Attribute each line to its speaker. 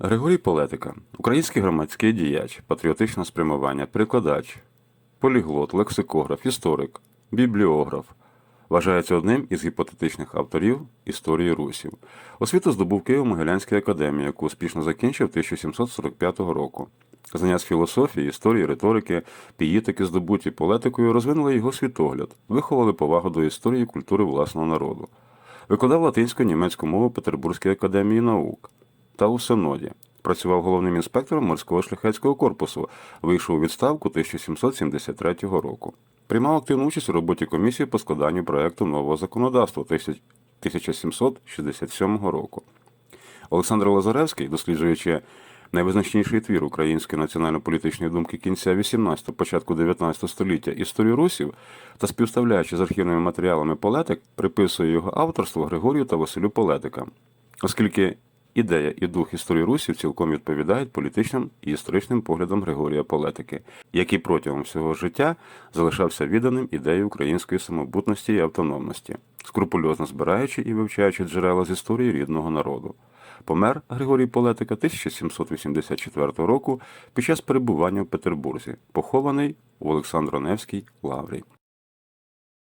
Speaker 1: Григорій Полетика, український громадський діяч, патріотичне спрямування, перекладач, поліглот, лексикограф, історик, бібліограф. Вважається одним із гіпотетичних авторів історії русів. Освіту здобув Києво-Могилянській академії, яку успішно закінчив 1745 року. Знання з філософії, історії, риторики, піїтики, здобуті полетикою розвинули його світогляд, виховали повагу до історії і культури власного народу. Викладав латинську німецьку мову в Петербурзькій академії наук та у Синоді. Працював головним інспектором морського шляхетського корпусу, вийшов у відставку 1773 року. Приймав активну участь у роботі комісії по складанню проекту нового законодавства 1767 року. Олександр Лазаревський, досліджуючи найвизначніший твір української національно-політичної думки кінця 18-го, початку 19 століття історію русів та співставляючи з архівними матеріалами полетик, приписує його авторство Григорію та Василю Полетикам, оскільки ідея і дух історії русів цілком відповідають політичним і історичним поглядам Григорія Полетики, який протягом всього життя залишався відданим ідеї української самобутності і автономності, скрупульозно збираючи і вивчаючи джерела з історії рідного народу. Помер Григорій Полетика 1784 року під час перебування в Петербурзі, похований у Олександро-Невській лаврі.